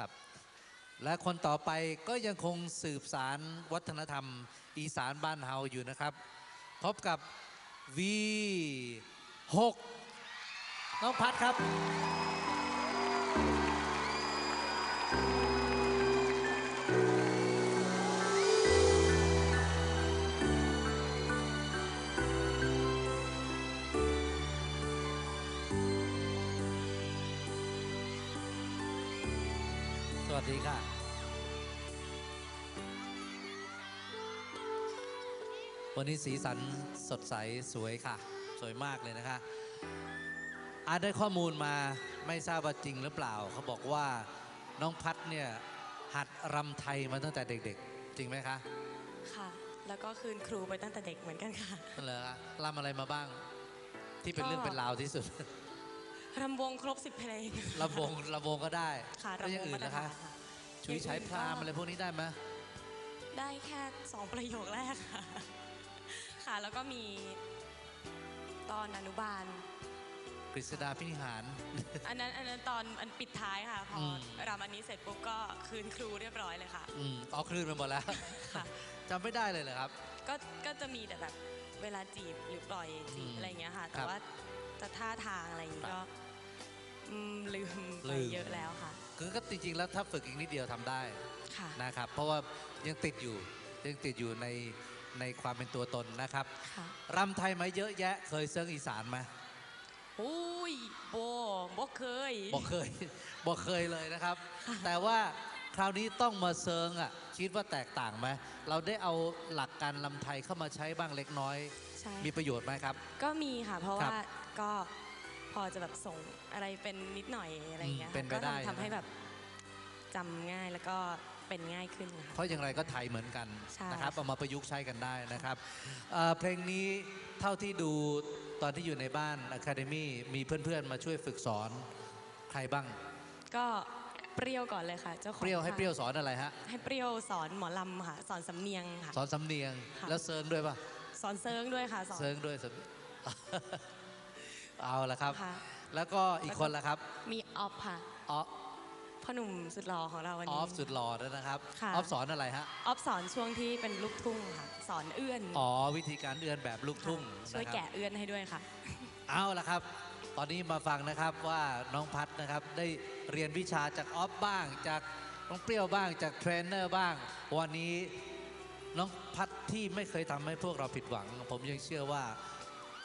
ครับ และคนต่อไปก็ยังคงสืบสารวัฒนธรรม อีสานบ้านเฮาอยู่นะครับ พบกับ V6 น้องพัดครับ วัสดีค่ะ วันนี้สีสันสดใสสวยค่ะ สวยมากเลยนะคะ อาได้ข้อมูลมาไม่ทราบว่าจริงหรือเปล่า เขาบอกว่าน้องพัดเนี่ยหัดรำไทยมาตั้งแต่เด็กๆ จริงไหมคะ ค่ะ แล้วก็คืนครูไปตั้งแต่เด็กเหมือนกันค่ะนั่นเหรอคะรำอะไรมาบ้าง ที่เป็นก็เรื่องเป็นราวที่สุดรำวงครบสิบเพลงลำวงลำวงก็ได้ ค่ะแล้วอย่างรำวงอื่มา นตรนะฐาคะนค่ะชุยฉายพรามอะไรพวกนี้ได้ไหมได้แค่สองประโยคแรกค่ะ ค่ะ แล้วก็มีตอนอนุบาล กฤษดาพินิหาร อันนั้นอันนั้นตอนอันปิดท้ายค่ะ พออม รำอันนี้เสร็จปุ๊บก็คืนครูเรียบร้อยเลยค่ะ อืมเอาคลื่นไปหมดแล้วค่ะ จำไม่ได้เลยเหรอครับ ก็ก็จะมีแต่แบบเวลาจีบหรือปล่อยจีบอืมอะไรอย่างเงี้ยค่ะคแต่รับว่าจะท่าทางอะไรอย่างงี้ก็อืมลืมไปลืม เยอะแล้วค่ะ คือก็จริงๆแล้วถ้าฝึกอีกนิดเดียวทำได้ค่ะนะครับ เพราะว่ายังติดอยู่ยังติดอยู่ในในความเป็นตัวตนนะครับค่ะรำไทยมาเยอะแยะ เคยเซิร์งอีสานไหมอุ้ยโบบ่เคยบอกเคยบอกเคยเลยนะครับ แต่ว่าคราวนี้ต้องมาเซิร์งอะคิดว่าแตกต่างไหมเราได้เอาหลักการลำไทยเข้ามาใช้บ้างเล็กน้อยใช่มีประโยชน์ไหมครับ ก็มีค่ะ เพราะครับว่าก็ พอจะแบบส่งอะไรเป็นนิดหน่อยอะไรอย่างเงี้ยอืมเป็นไปก็ได้ ทำทำให้ใช่ไหมแบบจำง่ายแล้วก็เป็นง่ายขึ้นค่ะเพราะอย่างไรก็ไทยเหมือนกันใช่ นะครับเอามาประยุกต์ใช้กันได้นะครับเอ่อเพลงนี้เท่าที่ดูตอนที่อยู่ในบ้าน Academy มีเพื่อนๆ มาช่วยฝึกสอนใครบ้าง ก็เปรี้ยวก่อนเลยค่ะ เจ้าของเปรี้ยวให้ค่ะเปรี้ยวสอนอะไรฮะ ให้เปรี้ยวสอนหมอลำค่ะ สอนสำเนียงค่ะ สอนสำเนียงค่ะ แล้วเซิร์งด้วยป่ะ สอนเซิร์งด้วยค่ะสอน เซิร์งด้วยสำ เอาละครับ ค่ะ แล้วก็อีกคนละครับมีออฟค่ะออฟพ่อหนุ่มสุดหล่อของเราวันอนี้ อฟสุดหล่อด้วยนะครับค่ะ ออฟสอนอะไรฮะออฟสอนช่วงที่เป็นลูกทุ่งค่ะ สอนเอื้อนอ๋อวิธีการเอื้อนแบบลูกทุ่งค่ะช่วยนะครับ แกะเอื้อนให้ด้วยค่ะ เอาละครับ ตอนนี้มาฟังนะครับว่าน้องพัดนะครับได้เรียนวิชาจากออฟบ้าง จากน้องเปรี้ยวบ้าง จากเทรนเนอร์บ้าง วันนี้น้องพัดที่ไม่เคยทำให้พวกเราผิดหวัง ผมยังเชื่อว่า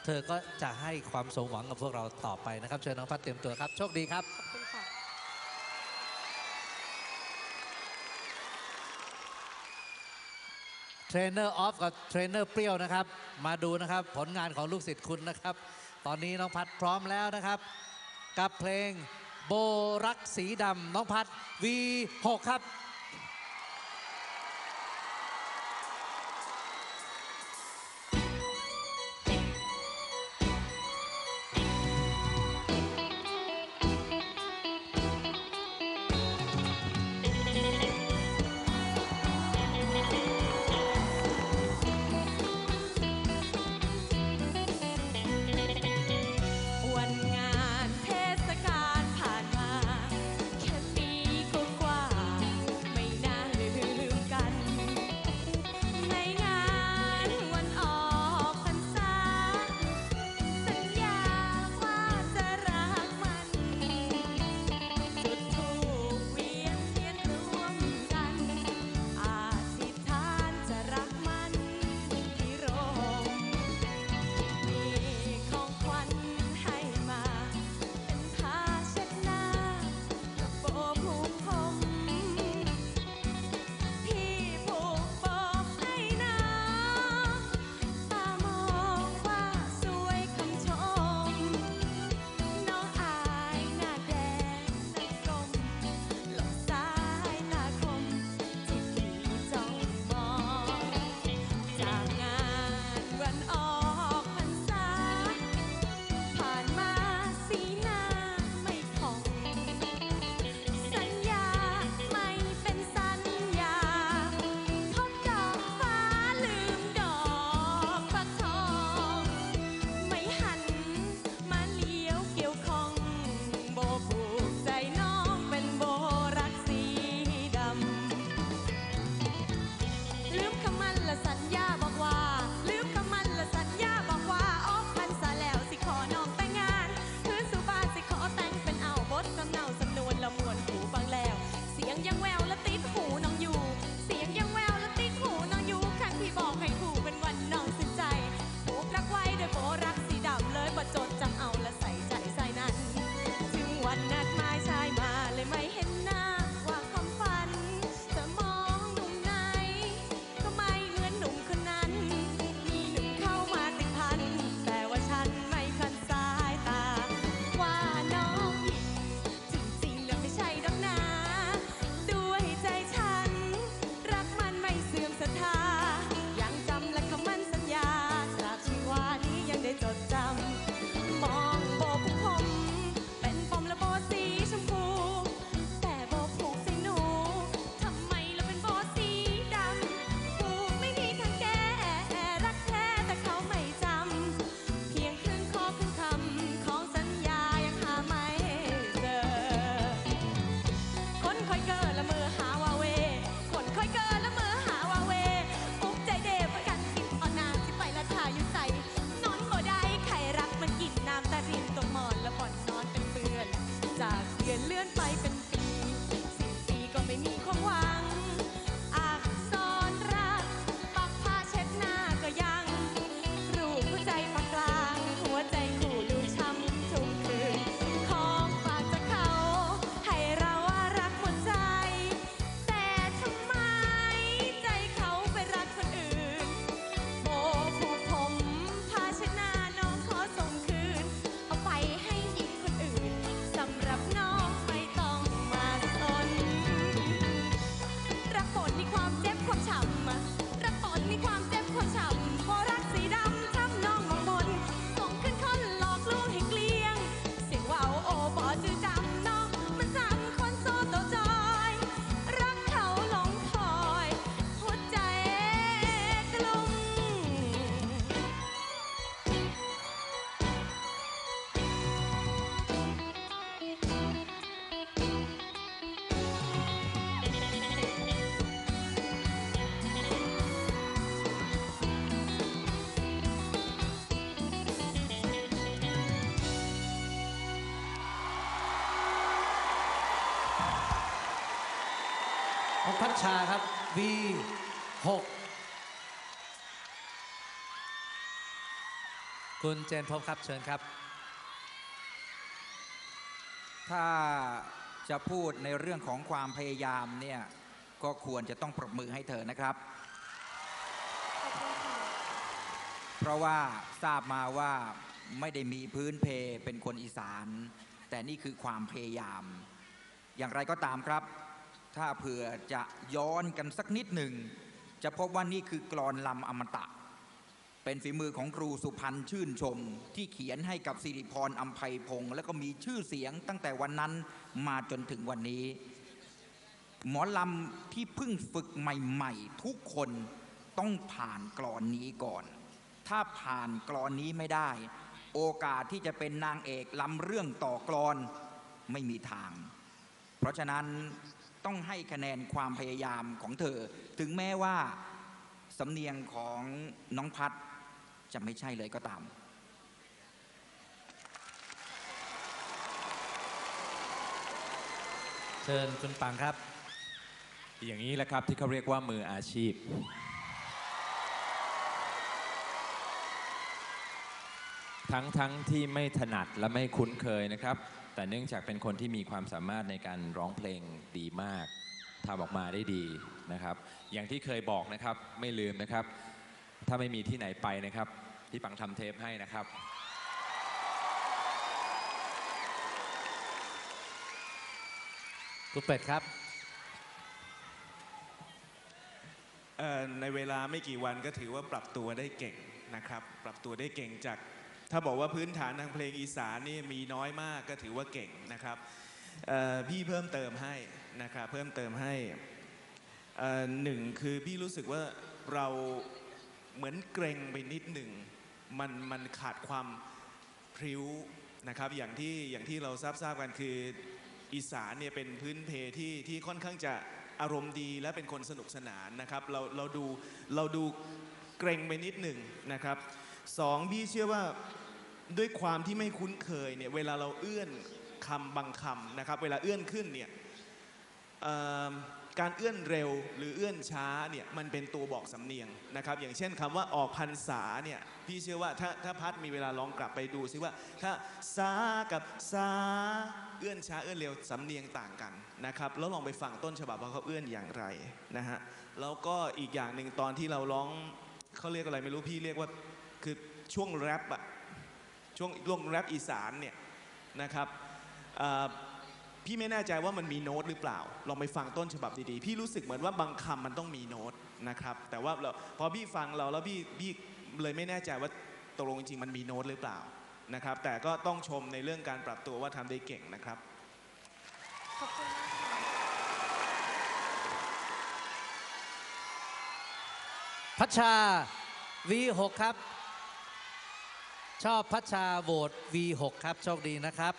เธอก็จะให้ความสมหวังกับพวกเราต่อไปนะครับ เชิญน้องพัดเตรียมตัวครับ โชคดีครับ ขอบคุณค่ะ เทรนเนอร์ออฟกับเทรนเนอร์เปรี้ยวนะครับ มาดูนะครับผลงานของลูกศิษย์คุณนะครับ ตอนนี้น้องพัดพร้อมแล้วนะครับ กับเพลงโบรักสีดำน้องพัด V6 ครับ น้องพัชชาครับ V6 คุณเจนพบครับเชิญครับ ถ้าจะพูดในเรื่องของความพยายามเนี่ย ก็ควรจะต้องปรบมือให้เธอนะครับ เพราะว่าทราบมาว่าไม่ได้มีพื้นเพเป็นคนอีสาน แต่นี่คือความพยายาม อย่างไรก็ตามครับ ถ้าเผื่อจะย้อนกันสักนิดหนึ่ง จะพบว่านี่คือกรอนลำอมตะ เป็นฝีมือของครูสุพันธ์ชื่นชม ที่เขียนให้กับสิริพรอัมภัยพงศ์แล้วก็มีชื่อเสียงตั้งแต่วันนั้นมาจนถึงวันนี้ หมอลำที่เพิ่งฝึกใหม่ๆ ทุกคนต้องผ่านกรอนนี้ก่อน ถ้าผ่านกรอนนี้ไม่ได้ โอกาสที่จะเป็นนางเอกลำเรื่องต่อกรอนไม่มีทาง เพราะฉะนั้น ต้องให้คะแนนความพยายามของเธอ ถึงแม้ว่าสำเนียงของน้องพัดจะไม่ใช่เลยก็ตาม เชิญคุณปังครับ อย่างนี้แหละครับที่เขาเรียกว่ามืออาชีพ ทั้งทั้งที่ไม่ถนัดและไม่คุ้นเคยนะครับ แต่เนื่องจากเป็นคนที่มีความสามารถในการร้องเพลงดีมากทำออกมาได้ดีนะครับ อย่างที่เคยบอกนะครับไม่ลืมนะครับ ถ้าไม่มีที่ไหนไปนะครับพี่ปังทำเทปให้นะครับคุณเป็ดครับเอ่อในเวลาไม่กี่วันก็ถือว่าปรับตัวได้เก่งนะครับ ปรับตัวได้เก่งจาก ถ้าบอกว่าพื้นฐานทางเพลงอีสานนี่มีน้อยมากก็ถือว่าเก่งนะครับพี่เพิ่มเติมให้นะครับเพิ่มเติมให้หนึ่งคือพี่รู้สึกว่าเราเหมือนเกรงไปนิดหนึ่งมันมันขาดความพริ้วนะครับอย่างที่อย่างที่เราทราบทราบกันคืออีสานเนี่ยเป็นพื้นเพที่ที่ค่อนข้างจะอารมณ์ดีและเป็นคนสนุกสนานนะครับเราเราดูเราดูเกรงไปนิดหนึ่งนะครับ สองพี่เชื่อว่าด้วยความที่ไม่คุ้นเคยเนี่ยเวลาเราเอื้อนคำบางคำนะครับ เวลาเอื้อนขึ้นเนี่ยการเอื้อนเร็วหรือเอื้อนช้าเนี่ยมันเป็นตัวบอกสำเนียงนะครับ อย่างเช่นคำว่าออกพรรษาเนี่ยพี่เชื่อว่าถ้าถ้าพัดมีเวลาลองกลับไปดูซิว่า ถ้าสากับสาเอื้อนช้าเอื้อนเร็วสำเนียงต่างกันนะครับแล้วลองไปฟังต้นฉบับว่าเขาเอื้อนอย่างไรนะฮะแล้วก็อีกอย่างหนึ่งตอนที่เราร้องเขาเรียกอะไรไม่รู้พี่เรียกว่า คือช่วงแรปอะช่วงช่วงแรปอีสานเนี่ยนะครับพี่ไม่แน่ใจว่ามันมีโน้ตหรือเปล่า ลองไปฟังต้นฉบับดีๆ พี่รู้สึกเหมือนว่าบางคำมันต้องมีโน้ตนะครับ แต่ว่าเราพอพี่ฟังเราแล้วพี่พี่เลยไม่แน่ใจว่าตกลงจริงๆมันมีโน้ตหรือเปล่านะครับ แต่ก็ต้องชมในเรื่องการปรับตัวว่าทำได้เก่งนะครับ ขอบคุณพัชชา V6 ครับ ชอบพัชชาโหวต V6 ครับ โชคดีนะครับ